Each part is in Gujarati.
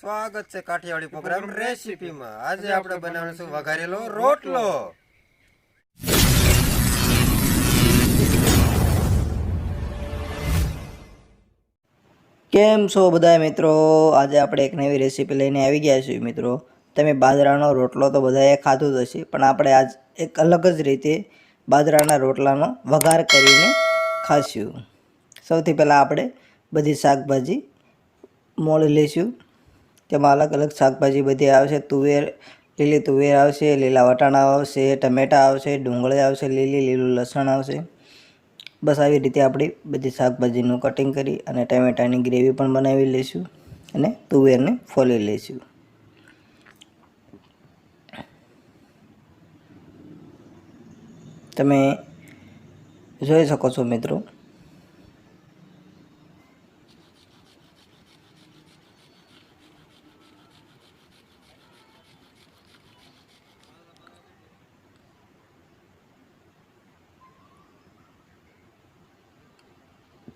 સ્વાગત છે કાઠિયાવાડી પ્રોગ્રામ રેસીપીમાં આજે આપણે બનાવીશું વઘારેલો રોટલો. કેમ છો બધા મિત્રો? આજે આપણે એક નવી રેસીપી લઈને આવી ગયા છીએ મિત્રો. તમે બાજરાનો રોટલો તો બધાએ ખાધો જ હશે પણ આપણે આજ એક અલગ જ રીતે બાજરાના રોટલાનો વઘાર કરીને ખાશું. સૌથી પહેલાં આપણે બધી શાકભાજી મોળી લઈશું. તેમાં અલગ અલગ શાકભાજી બધી આવશે. તુવેર, લીલી તુવેર આવશે, લીલા વટાણા આવશે, ટમેટાં આવશે, ડુંગળી આવશે, લીલી, લીલું લસણ આવશે. બસ આવી રીતે આપણી બધી શાકભાજીનું કટિંગ કરી અને ટમેટાની ગ્રેવી પણ બનાવી લઈશું અને તુવેરને ફોલી લઈશું. તમે જોઈ શકો છો મિત્રો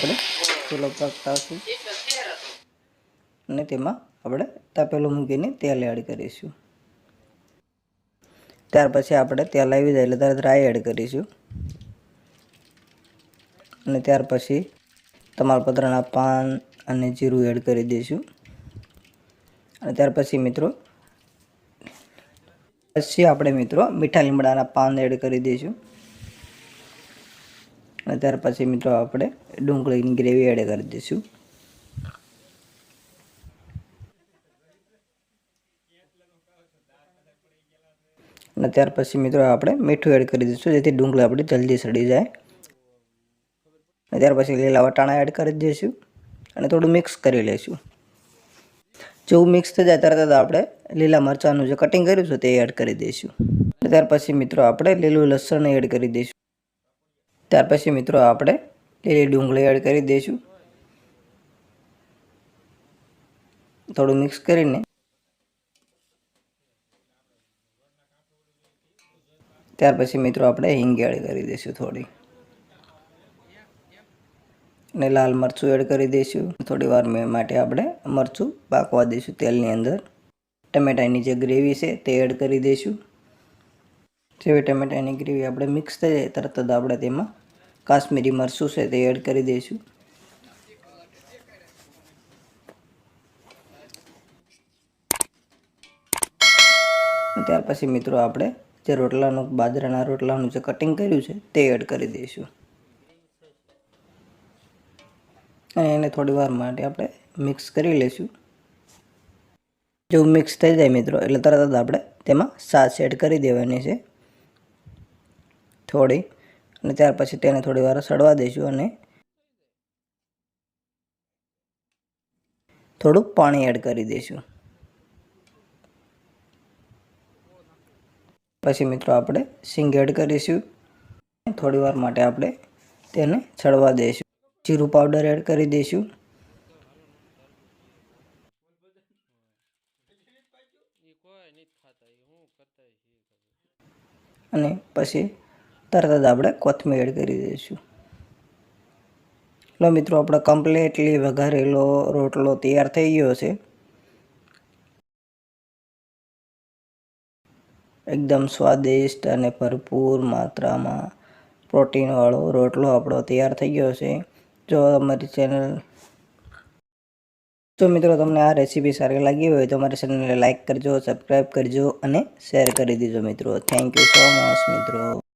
આપણે ચૂલો પ્રગટાવશું અને તેમાં આપણે તપેલું મૂકીને તેલ એડ કરીશું. ત્યાર પછી આપણે તેલ આવી જાય એટલે તરત રાઈ એડ કરીશું. અને ત્યાર પછી તમાલપત્રના પાન અને જીરું એડ કરી દઈશું. અને ત્યાર પછી મિત્રો પછી આપણે મિત્રો મીઠા લીમડાના પાન એડ કરી દઈશું. અને ત્યાર પછી મિત્રો આપણે ડુંગળીની ગ્રેવી એડ કરી દઈશું. અને ત્યાર પછી મિત્રો આપણે મીઠું એડ કરી દઈશું, જેથી ડુંગળી આપણી જલ્દી સડી જાય. અને ત્યાર પછી લીલા વટાણા એડ કરી દઈશું અને થોડું મિક્સ કરી લઈશું. જેવું મિક્સ થઈ જાય તરત જ આપણે લીલા મરચાંનું જે કટિંગ કર્યું છે તે એડ કરી દઈશું. ત્યાર પછી મિત્રો આપણે લીલું લસણ એડ કરી દઈશું. ત્યાર પછી મિત્રો આપણે લીલી ડુંગળી એડ કરી દઈશું. થોડું મિક્સ કરીને. ત્યાર પછી મિત્રો આપણે હિંગ એડ કરી દઈશું થોડી. અને લાલ મરચું એડ કરી દઈશું. થોડી વાર માટે આપણે મરચું પાકવા દઈશું તેલની અંદર. ટમેટાની જે ગ્રેવી છે તે એડ કરી દઈશું. જેવી ટમેટાની ગ્રેવી આપણે મિક્સ થઈ જાય તરત જ આપણે તેમાં કાશ્મીરી મરચું છે તે એડ કરી દઈશું. ત્યાર પછી મિત્રો આપણે જે રોટલાનું, બાજરાના રોટલાનું જે કટિંગ કર્યું છે તે એડ કરી દઈશું. અને એને થોડી વાર માટે આપણે મિક્સ કરી લઈશું. જો મિક્સ થઈ જાય મિત્રો, એટલે તરત જ આપણે તેમાં સાસ એડ કરી દેવાની છે. થોડી અને ત્યાર પછી તેને થોડી વાર સડવા દઈશું અને થોડુંક પાણી એડ કરી દઈશું પછી મિત્રો આપણે સિંગ એડ કરીશું. થોડી વાર માટે આપણે તેને ચડવા દઈશું જીરું પાવડર એડ કરી દઈશું અને પછી તરત જ આપણે કોથમીર એડ કરી દઈશું. લો મિત્રો, આપણો કમ્પ્લીટલી વઘારેલો રોટલો તૈયાર થઈ ગયો છે. એકદમ સ્વાદિષ્ટ અને ભરપૂર માત્રામાં પ્રોટીનવાળો રોટલો આપણો તૈયાર થઈ ગયો છે. જો અમારી ચેનલ જો મિત્રો તમને આ રેસીપી સારી લાગી હોય તો અમારી ચેનલને લાઇક કરજો, સબસ્ક્રાઈબ કરજો અને શેર કરી દેજો મિત્રો. થેન્ક યુ સો મચ મિત્રો.